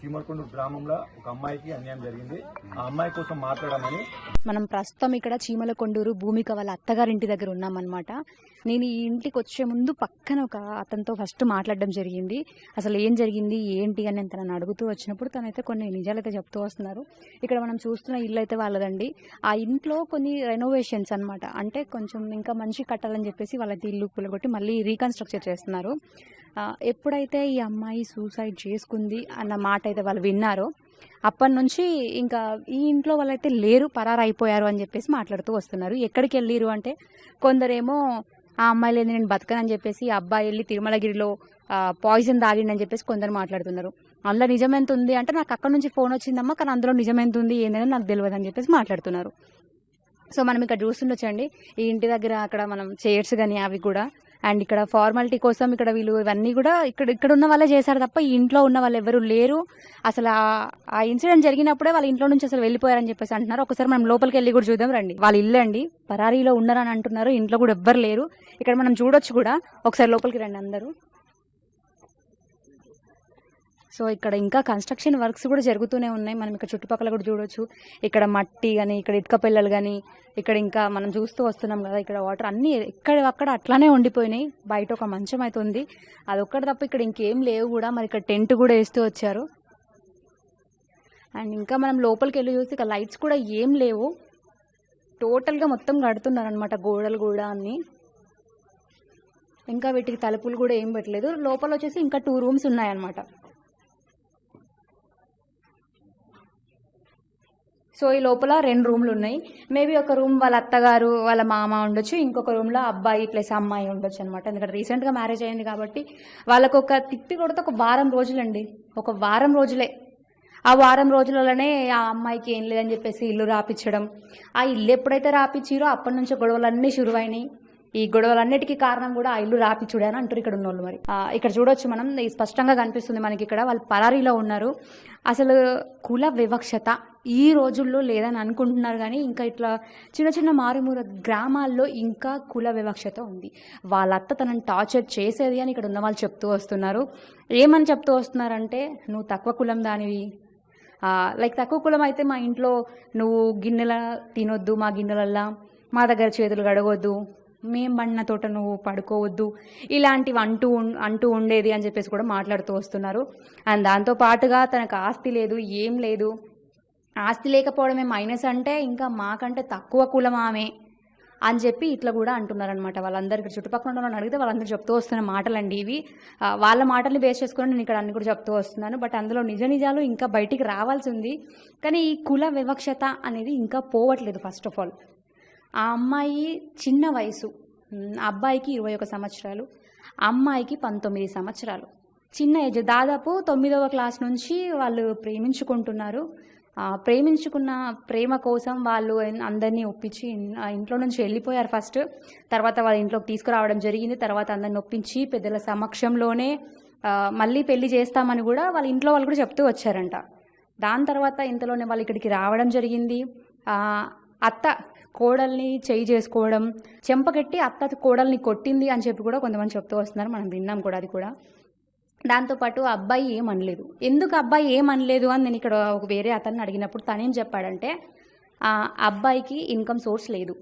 చీమలకొండ గ్రామంలో ఒక అమ్మాయికి అన్యాయం జరిగింది. ఆ అమ్మాయి కోసం మాట్లాడమని మనం ప్రస్తుతం ఇక్కడ చీమల కొండూరు భూమిక వాళ్ళ అత్తగారింటి దగ్గర ఉన్నామన్నమాట. నేను ఈ ఇంటికి వచ్చే ముందు పక్కన ఒక అతనితో ఫస్ట్ మాట్లాడడం జరిగింది. అసలు ఏం జరిగింది ఏంటి అని నేను తనని అడుగుతూ వచ్చినప్పుడు తనైతే కొన్ని నిజాలైతే చెప్తూ వస్తున్నారు. ఇక్కడ మనం చూస్తున్న ఇల్లు అయితే వాళ్ళదండి. ఆ ఇంట్లో కొన్ని రెనోవేషన్స్ అన్నమాట. అంటే కొంచెం ఇంకా మంచి కట్టాలని చెప్పేసి వాళ్ళకి ఇల్లు కూలగొట్టి మళ్ళీ రీకన్స్ట్రక్చర్ చేస్తున్నారు. ఎప్పుడైతే ఈ అమ్మాయి సూసైడ్ చేసుకుంది అన్న మాట అయితే వాళ్ళు విన్నారో అప్పటి నుంచి ఇంకా ఈ ఇంట్లో వాళ్ళైతే లేరు పరారైపోయారు అని చెప్పేసి మాట్లాడుతూ వస్తున్నారు. ఎక్కడికి వెళ్ళిరు అంటే కొందరేమో ఆ అమ్మాయి లేని నేను బతకనని చెప్పేసి ఆ అబ్బాయి వెళ్ళి తిరుమలగిరిలో పాయిజన్ తాగిండని చెప్పేసి కొందరు మాట్లాడుతున్నారు. అందులో నిజమెంత ఉంది? అంటే నాకు అక్కడ నుంచి ఫోన్ వచ్చిందమ్మా కానీ అందులో నిజమెంత ఉంది ఏందని నాకు తెలియదు అని చెప్పేసి మాట్లాడుతున్నారు. సో మనం ఇక్కడ చూస్తుండొచ్చండి. ఈ ఇంటి దగ్గర అక్కడ మనం చైర్స్ కానీ అవి కూడా అండ్ ఇక్కడ ఫార్మాలిటీ కోసం ఇక్కడ వీళ్ళు ఇవన్నీ కూడా ఇక్కడ ఇక్కడ ఉన్న వాళ్ళే చేశారు తప్ప ఈ ఇంట్లో ఉన్న వాళ్ళు ఎవరు లేరు. అసలు ఆ- ఆ ఇన్సిడెంట్ జరిగినప్పుడే వాళ్ళ ఇంట్లో నుంచి అసలు వెళ్ళిపోయారని చెప్పేసి అంటున్నారు. ఒకసారి మనం లోపలికి వెళ్ళి కూడా చూద్దాం రండి. వాళ్ళ ఇల్లు అండి. పరారీలో ఉన్నారని అంటున్నారు. ఇంట్లో కూడా ఎవ్వరు లేరు. ఇక్కడ మనం చూడొచ్చు కూడా. ఒకసారి లోపలికి రండి అందరూ. సో ఇక్కడ ఇంకా కన్స్ట్రక్షన్ వర్క్స్ కూడా జరుగుతూనే ఉన్నాయి. మనం ఇక్కడ చుట్టుపక్కల కూడా చూడొచ్చు. ఇక్కడ మట్టి కానీ ఇక్కడ ఇటుక పిల్లలు కానీ ఇక్కడ ఇంకా మనం చూస్తూ వస్తున్నాం కదా ఇక్కడ వాటర్ అన్నీ ఎక్కడ అక్కడ అట్లానే ఉండిపోయినాయి. బయట ఒక మంచం అయితే ఉంది. అది ఒక్కటి తప్ప ఇక్కడ ఇంకేం లేవు కూడా. మరి ఇక్కడ టెంట్ కూడా వేస్తూ వచ్చారు. అండ్ ఇంకా మనం లోపలికి వెళ్ళి చూస్తే ఇక్కడ లైట్స్ కూడా ఏం లేవు. టోటల్గా మొత్తం కడుతున్నారు అనమాట గోడలు కూడా అన్నీ. ఇంకా వీటికి తలుపులు కూడా ఏం పెట్టలేదు. లోపల వచ్చేసి ఇంకా టూ రూమ్స్ ఉన్నాయన్నమాట. సో ఈ లోపల రెండు రూమ్లు ఉన్నాయి. మేబీ ఒక రూమ్ వాళ్ళ అత్తగారు వాళ్ళ మామ ఉండొచ్చు ఇంకొక రూమ్లో అబ్బాయి ప్లస్ అమ్మాయి ఉండొచ్చు అనమాట ఎందుకంటే రీసెంట్గా మ్యారేజ్ అయింది కాబట్టి వాళ్ళకు ఒక తిప్పి కొడితే ఒక వారం రోజులండి. ఒక వారం రోజులే. ఆ వారం రోజులలోనే ఆ అమ్మాయికి ఏం లేదని చెప్పేసి ఇల్లు రాపించడం ఆ ఇల్లు ఎప్పుడైతే రాపించారో అప్పటి నుంచి గొడవలన్నీ శురువైనాయి. ఈ గొడవలన్నిటికీ కారణం కూడా ఆ ఇల్లు రాపిచ్చుడే అని అంటారు ఇక్కడ ఉన్నోళ్ళు మరి. ఇక్కడ చూడొచ్చు మనం. స్పష్టంగా కనిపిస్తుంది మనకి ఇక్కడ వాళ్ళు పరారీలో ఉన్నారు. అసలు కుల వివక్షత ఈ రోజుల్లో లేదని అనుకుంటున్నారు కానీ ఇంకా ఇట్లా చిన్న చిన్న మారుమూర గ్రామాల్లో ఇంకా కుల వివక్షత ఉంది. వాళ్ళ అత్త తనని టార్చర్ చేసేది అని ఇక్కడ ఉన్న వాళ్ళు చెప్తూ వస్తున్నారు. ఏమని చెప్తూ వస్తున్నారంటే నువ్వు తక్కువ కులం దానివి. లైక్ తక్కువ కులం అయితే మా ఇంట్లో నువ్వు గిన్నెల తినొద్దు మా గిన్నెలల్లా. మా దగ్గర చేతులు గడగొద్దు. మేం పడిన తోట నువ్వు పడుకోవద్దు. ఇలాంటివి అంటూ అంటూ ఉండేది అని చెప్పేసి కూడా మాట్లాడుతూ వస్తున్నారు. అండ్ దాంతో పాటుగా తనకు ఆస్తి లేదు ఏం లేదు. ఆస్తి లేకపోవడమే మైనస్ అంటే ఇంకా మాకంటే తక్కువ కులం ఆమె అని చెప్పి ఇట్లా కూడా అంటున్నారనమాట వాళ్ళందరికీ చుట్టుపక్కల ఉన్న అడిగితే వాళ్ళందరూ చెప్తూ వస్తున్న మాటలండి ఇవి. వాళ్ళ మాటల్ని బేస్ చేసుకొని నేను ఇక్కడ అన్ని కూడా చెప్తూ వస్తున్నాను. బట్ అందులో నిజ నిజాలు ఇంకా బయటికి రావాల్సి ఉంది. కానీ ఈ కుల వివక్షత అనేది ఇంకా పోవట్లేదు ఫస్ట్ ఆఫ్ ఆల్ ఆ అమ్మాయి చిన్న వయసు అబ్బాయికి ఇరవై ఒక సంవత్సరాలు అమ్మాయికి పంతొమ్మిది సంవత్సరాలు. చిన్న ఏజ్ దాదాపు తొమ్మిదవ క్లాస్ నుంచి వాళ్ళు ప్రేమించుకుంటున్నారు. ప్రేమించుకున్న ప్రేమ కోసం వాళ్ళు అందరినీ ఒప్పించి ఆ ఇంట్లో నుంచి వెళ్ళిపోయారు ఫస్ట్. తర్వాత వాళ్ళ ఇంట్లోకి తీసుకురావడం జరిగింది. తర్వాత అందరిని ఒప్పించి పెద్దల సమక్షంలోనే మళ్ళీ పెళ్ళి చేస్తామని కూడా వాళ్ళ ఇంట్లో వాళ్ళు కూడా చెప్తూ వచ్చారంట. దాని తర్వాత ఇంతలోనే వాళ్ళు ఇక్కడికి రావడం జరిగింది. అత్త కోడల్ని చేయి చేసుకోవడం చెంపకెట్టి అత్త కోడల్ని కొట్టింది అని చెప్పి కూడా కొంతమంది చెప్తూ వస్తున్నారు. మనం విన్నాం కూడా అది కూడా. దాంతోపాటు ఆ అబ్బాయి ఏం అనలేదు ఎందుకు అబ్బాయి ఏం అనలేదు అని నేను ఇక్కడ ఒక వేరే అతన్ని అడిగినప్పుడు తనేం చెప్పాడంటే ఆ అబ్బాయికి ఇన్కమ్ సోర్స్ లేదు.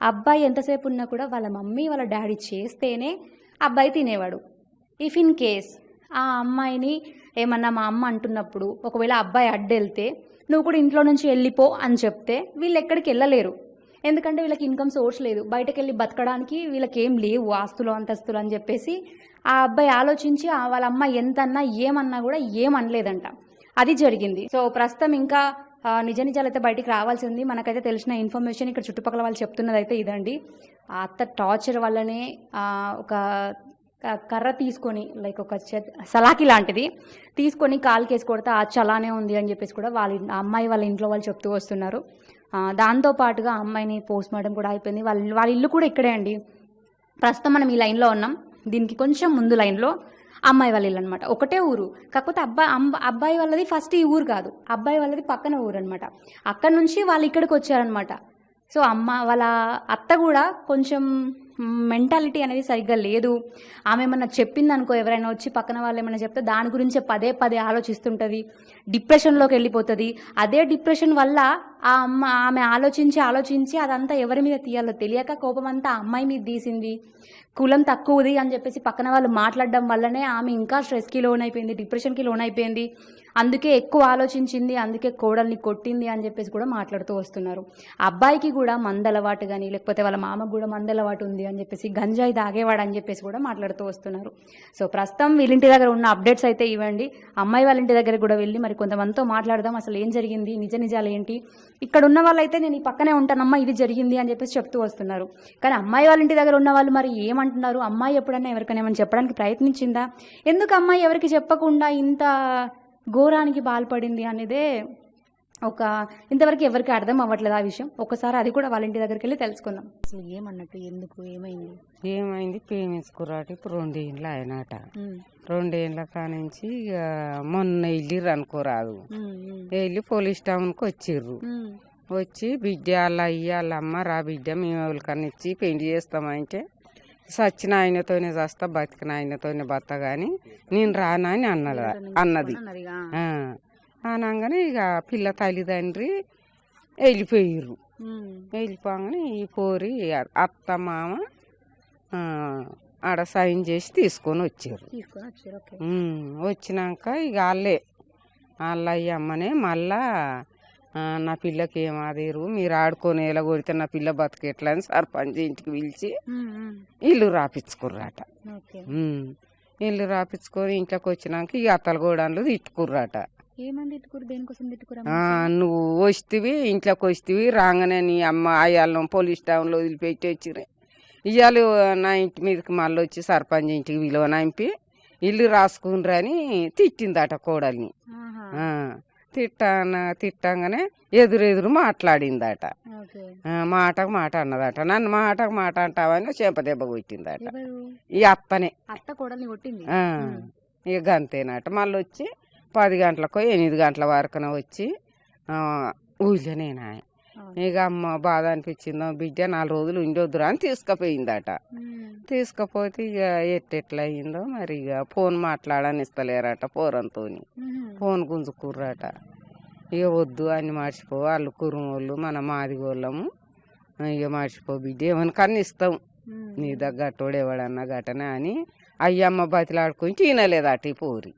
అబ్బాయి ఎంతసేపు ఉన్నా కూడా వాళ్ళ మమ్మీ వాళ్ళ డాడీ చేస్తేనే అబ్బాయి తినేవాడు. ఇఫ్ ఇన్ కేస్ ఆ అమ్మాయిని ఏమన్నా మా అమ్మ అంటున్నప్పుడు ఒకవేళ అబ్బాయి అడ్డెళ్తే నువ్వు కూడా ఇంట్లో నుంచి వెళ్ళిపో అని చెప్తే వీళ్ళు ఎక్కడికి వెళ్ళలేరు. ఎందుకంటే వీళ్ళకి ఇన్కమ్ సోర్స్ లేదు. బయటకు వెళ్ళి బతకడానికి వీళ్ళకి ఏం లేవు ఆస్తులు అంతస్తులు అని చెప్పేసి ఆ అబ్బాయి ఆలోచించి వాళ్ళ అమ్మ ఎంత అన్నా ఏమన్నా కూడా ఏమనలేదంట. అది జరిగింది. సో ప్రస్తుతం ఇంకా నిజ నిజాలు అయితే బయటికి రావాల్సి ఉంది. మనకైతే తెలిసిన ఇన్ఫర్మేషన్ ఇక్కడ చుట్టుపక్కల వాళ్ళు చెప్తున్నది అయితే ఇదండి. అత్త టార్చర్ వల్లనే ఒక కర్ర తీసుకొని లైక్ ఒక సలాకి లాంటిది తీసుకొని కాలుకేసి కొడితే ఆ చలానే ఉంది అని చెప్పేసి కూడా వాళ్ళ అమ్మాయి వాళ్ళ ఇంట్లో వాళ్ళు చెప్తూ వస్తున్నారు. దాంతోపాటుగా దాంతో పాటుగా అమ్మాయిని పోస్ట్ మార్టం కూడా అయిపోయింది. వాళ్ళ వాళ్ళ ఇల్లు కూడా ఇక్కడే అండి. ప్రస్తుతం మనం ఈ లైన్లో ఉన్నాం. దీనికి కొంచెం ముందు లైన్లో అమ్మాయి వాళ్ళ ఇల్లు అనమాట ఒకటే ఊరు. కాకపోతే అబ్బాయి అబ్బాయి వాళ్ళది ఫస్ట్ ఈ ఊరు కాదు. అబ్బాయి వాళ్ళది పక్కన ఊరు అనమాట అక్కడ నుంచి వాళ్ళు ఇక్కడికి వచ్చారనమాట సో అమ్మ వాళ్ళ అత్త కూడా కొంచెం మెంటాలిటీ అనేది సరిగ్గా లేదు. ఆమె ఏమన్నా చెప్పింది అనుకో ఎవరైనా వచ్చి పక్కన వాళ్ళు ఏమైనా చెప్తే దాని గురించే పదే పదే ఆలోచిస్తుంటుంది. డిప్రెషన్లోకి వెళ్ళిపోతుంది. అదే డిప్రెషన్ వల్ల ఆ అమ్మ ఆమె ఆలోచించి ఆలోచించి అదంతా ఎవరి మీద తీయాలో తెలియక కోపం అంతా అమ్మాయి మీద తీసింది. కులం తక్కువది అని చెప్పేసి పక్కన వాళ్ళు మాట్లాడడం వల్లనే ఆమె ఇంకా స్ట్రెస్కి లోన్ అయిపోయింది డిప్రెషన్కి లోన్ అయిపోయింది అందుకే ఎక్కువ ఆలోచించింది అందుకే కోడల్ని కొట్టింది అని చెప్పేసి కూడా మాట్లాడుతూ వస్తున్నారు. అబ్బాయికి కూడా మందలవాటు కానీ లేకపోతే వాళ్ళ మామకు కూడా మందలవాటు ఉంది అని చెప్పేసి గంజాయి తాగేవాడు అని చెప్పేసి కూడా మాట్లాడుతూ వస్తున్నారు. సో ప్రస్తుతం వీళ్ళింటి దగ్గర ఉన్న అప్డేట్స్ అయితే ఇవ్వండి. అమ్మాయి వాళ్ళ ఇంటి దగ్గర కూడా వెళ్ళి మరి కొంతమందితో మాట్లాడదాం అసలు ఏం జరిగింది నిజ నిజాలు ఏంటి? ఇక్కడ ఉన్న వాళ్ళైతే నేను ఈ పక్కనే ఉంటానమ్మా ఇది జరిగింది అని చెప్పేసి చెప్తూ వస్తున్నారు. కానీ అమ్మాయి వాళ్ళ ఇంటి దగ్గర ఉన్న వాళ్ళు మరి ఏమంటున్నారు? అమ్మాయి ఎప్పుడైనా ఎవరికైనా ఏమైనా చెప్పడానికి ప్రయత్నించిందా? ఎందుకు అమ్మాయి ఎవరికి చెప్పకుండా ఇంత ఘోరానికి బాల్పడింది అనేదే ఒక ఇంతవరకు ఎవరికి అర్థం అవ్వట్లేదు ఆ విషయం. ఒకసారి అది కూడా వాళ్ళ ఇంటి దగ్గరికి వెళ్ళి తెలుసుకుందాం. అసలు ఏమన్నట్టు ఎందుకు ఏమైంది? ఏమైంది? ప్రేమించుకురాట ఇప్పుడు రెండేళ్ళు ఆయనట. రెండేళ్ళ కానించి ఇక మొన్న వెళ్ళిర్రు అనుకోరాదు వెళ్ళి పోలీస్ టౌన్కి వచ్చిర్రు. వచ్చి బిడ్డ వాళ్ళ అయ్యి వాళ్ళ అమ్మ రా బిడ్డ మేము ఎవరికన్నా ఇచ్చి పెళ్ళి చేస్తామంటే సచ్చిన ఆయనతోనే చేస్తా బతికిన ఆయనతోనే బత్త కానీ నేను రానా అని అన్నది అన్నది. అనగానే ఇక. పిల్ల తల్లిదండ్రి వెళ్ళిపోయిర్రు. వెళ్ళిపోగానే ఈ పోరి అత్త మామ ఆడ సైన్ చేసి తీసుకొని వచ్చారు. వచ్చినాక ఇక వాళ్ళే వాళ్ళ అమ్మనే మళ్ళా నా పిల్లకి ఏం ఆదేరు? మీరు ఆడుకొని ఎలా కొడితే నా పిల్ల బతికెట్లా అని సర్పంచ్ ఇంటికి పిలిచి ఇల్లు రాపించుకుర్రాట ఇల్లు రాపించుకొని ఇంట్లోకి వచ్చినాక ఇక అత్తల గోడన్లు తిట్టుకుర్రాట. నువ్వు వస్తేవి ఇంట్లోకి వస్తేవి రాగానే నీ అమ్మ అయ్యాలను పోలీస్ టౌన్లో వదిలిపెట్టి వచ్చిరి ఇవాళ నా ఇంటి మీదకి మళ్ళీ వచ్చి సర్పంచ్ ఇంటికి విలువ నంపి ఇల్లు రాసుకుండ్రు అని తిట్టిందట కోడల్ని. తిట్టాన తిట్టంగానే ఎదురెదురు మాట్లాడిందట. మాటకు మాట అన్నదట. నన్ను మాటకు మాట అంటావని చెంప దెబ్బ కొట్టిందట. ఈ అత్తనే. అత్త కోడల్ని కొట్టింది? ఇక గంతేనట. మళ్ళీ వచ్చి పది గంటలకు ఎనిమిది గంటల వరకున వచ్చి ఊళ్ళోనేనా ఇక అమ్మ బాధ అనిపించిందో బిడ్డ నాలుగు రోజులు ఉండొద్దురా అని తీసుకుపోయిందట. తీసుకపోతే ఇక ఎట్టెట్లా అయిందో మరి ఇక ఫోన్ మాట్లాడని ఇస్తలేరట పోరంతోని ఫోన్ గుంజుకుర్రట. ఇక వద్దు అని మర్చిపో వాళ్ళు కురుమోళ్ళు మన మాదిగోళ్ళము. ఇక మర్చిపో బిడ్డ ఏమనికన్నా ఇస్తాం నీ దగ్గట్టోడు ఎవడన్నా గటన అని అయ్యమ్మ బతిలాడుకొని తినలేదట ఈ పోరి.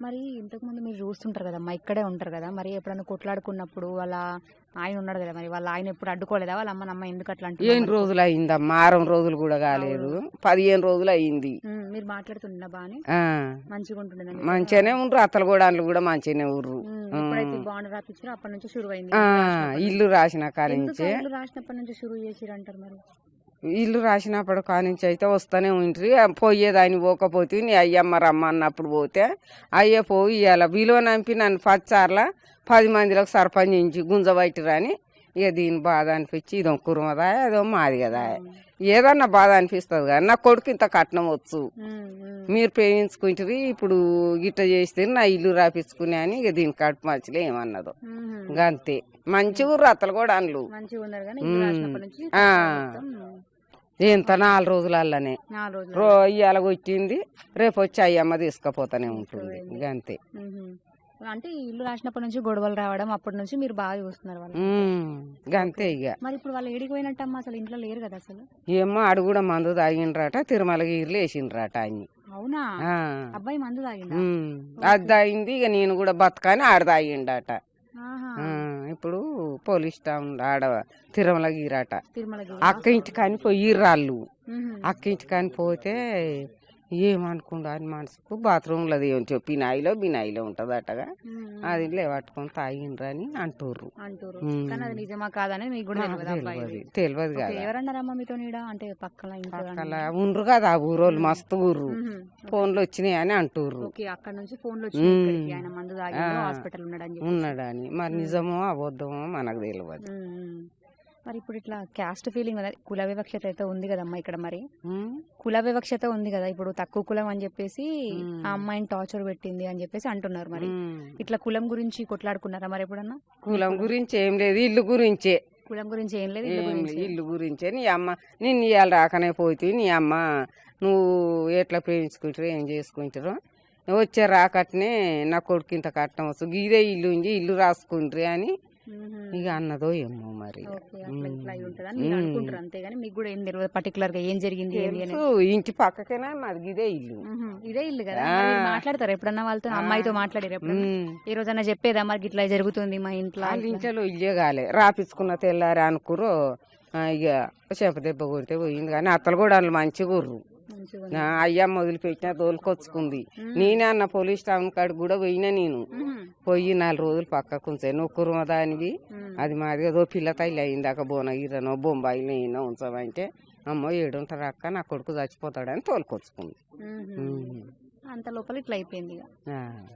మరి ఇంతకు ముందు మీరు చూస్తుంటారు కదమ్మా ఇక్కడే ఉంటారు కదా. మరి ఎప్పుడైనా కొట్లాడుకున్నప్పుడు వాళ్ళ ఆయన ఉన్నాడు కదా మరి వాళ్ళ ఆయన ఎప్పుడు అడ్డుకోలేదా? వాళ్ళ అమ్మ నమ్మ ఎందుకు అట్లా ఎన్ని రోజులు అయిందమ్మా? వారం రోజులు కూడా కాలేదు. పదిహేను రోజులు అయింది. మీరు మాట్లాడుతుండే బాగానే ఆ. మంచిగా ఉంటుండే మంచిగానే ఉండ్రు అత్తల గోడాన్లు కూడా మంచిగానే ఉర్రు. బాండ్ రాపించారో అప్పటి నుంచి షురు అయింది ఇల్లు రాసిన కాడి నుంచే ఇల్లు రాసినప్పటి నుంచి షురు చేసిరు అంటారు మరి? ఇల్లు రాసినప్పుడు కానించి అయితే వస్తూనే ఉంట్రి పోయేదాన్ని పోకపోతే నీ అయ్యమ్మ రమ్మ అన్నప్పుడు పోతే అయ్యే పోయి ఇవాళ విలువ నంపి నన్ను పచ్చార్ల పది మందిలోకి సర్పంచ్ గుంజబట్టిరని ఇక దీని బాధ అనిపించి ఇదో కురుమదా ఏదో మాది కదా ఏదన్నా బాధ అనిపిస్తుంది కానీ నా కొడుకు ఇంత కట్నం వచ్చు. మీరు ప్రేమించుకుంటారు ఇప్పుడు గిట్ట చేస్తే నా ఇల్లు రాపించుకునే అని ఇక దీని కడుపు మచ్చలే ఏమన్నదో. అంతే మంచి ఊరు అత్తలు కూడా అనలు. మంచిగా ఎంత నాలుగు రోజులల్లనే. రో ఇవాళ కొట్టింది రేపు వచ్చి అయ్యమ్మ తీసుకుపోతానే ఉంటుంది. ఇక అంతే. అంటే ఇల్లు రాసినప్పటి నుంచి గొడవలు రావడం అప్పటి నుంచి మీరు బాగా చూస్తున్నారు వాళ్ళు ఇక అంతే ఇక. మరి ఇప్పుడు వాళ్ళు ఏడికి పోయినట్టమ్మా? అసలు ఇంట్లో లేరు కదా అసలు. ఏమో ఆడు కూడా మందు తాగిండ్రట తిరుమల గీర్లు వేసిండ్రట అన్ని అవునా? ఆ. అబ్బాయి మందు ఉమ్, అది తాగింది ఇక నేను కూడా బతకని ఆడ తాగిండట. ఆహా. ఆ, ఇప్పుడు పోలీస్ టౌన్ ఆడ తిరుమల గీరట. తిరుమలకి అక్క ఇంటికాని పోయిర్రాళ్ళు మ్మ్. అక్క ఇంటికాని పోతే ఏమనుకుండా అని మనసుకు? బాత్రూంలో ఏమో బినాయిలో బినాయిలో ఉంటదటగా. మ్మ్. అది లేవట్టుకొని తాగిండ్రని అంటుర్రు. అంటారు మ్మ్. కానీ అది నిజమా కాదని మీకు కూడా తెలియదు కదా. ఎవరన్నారమ్మా మీతో నీడ? అంటే అలా ఉండ్రు కదా ఆ ఊరోళ్ళు మస్తు ఊర్రు. ఫోన్లు వచ్చినాయి అని అంటుర్రు. అక్కడ నుంచి ఫోన్లు ఉన్నాడని మరి నిజమో అబద్ధమో మనకు తెలియదు. మరి ఇప్పుడు ఇట్లా క్యాస్ట్ ఫీలింగ్ కుల వివక్షత అయితే ఉంది కదమ్మా ఇక్కడ మరి. కుల వివక్షత ఉంది కదా ఇప్పుడు తక్కువ కులం అని చెప్పేసి ఆ అమ్మాయిని టార్చర్ పెట్టింది అని చెప్పేసి అంటున్నారు మరి. ఇట్లా కులం గురించి కొట్లాడుకున్నారా మరి ఎప్పుడన్నా? కులం గురించి ఏం లేదు ఇల్లు గురించే. కులం గురించి ఏం లేదు ఇల్లు గురించి. నీ అమ్మ నిన్ను ఇవాళ రాకనే పోతే నీ అమ్మ నువ్వు ఎట్లా ప్రేమించుకుంటారో ఏం చేసుకుంటారో. వచ్చే రాకట్నే నా కొడుకు ఇంత కట్టం వస్తుంది ఇదే ఇల్లు ఉంది ఇల్లు రాసుకుంటారు అని. ఇక అన్నదో ఏమో మరి. అంతేగాని మీకు కూడా ఏం తెలియదు పర్టికులర్గా ఏం జరిగింది ఇంటి పక్కకేనా మాది ఇదే ఇల్లు. ఇదే ఇల్లు కదా మాట్లాడతారు? ఎప్పుడన్నా వాళ్ళతో అమ్మాయితో మాట్లాడారు. ఈ రోజన్నా చెప్పేదా మరి ఇట్లా జరుగుతుంది మా ఇంట్లో ఇంట్లో ఇల్లే కాలే రాపించుకున్న తెల్లారి అనుకురు ఇక చెంప దెబ్బ కొడితే పోయింది కానీ అత్తలు కూడా వాళ్ళు మంచిగా అయ్యమ్మ వదిలిపెట్టిన తోలుకొచ్చుకుంది. నేనే అన్న పోలీస్ స్టేషన్ కాడికి కూడా పోయినా నేను. పోయి నాలుగు రోజులు పక్కకు ఉంచాయి నువ్వు కుర్మ దానివి. అది మాది ఏదో పిల్ల తల్లి అయిందాక బోనగిరనో బొంబాయిలో అయినా ఉంచమంటే అమ్మో ఏడుంటారు అక్క నా కొడుకు చచ్చిపోతాడని తోలుకొచ్చుకుంది. అంత లోపల ఇట్లా అయిపోయింది.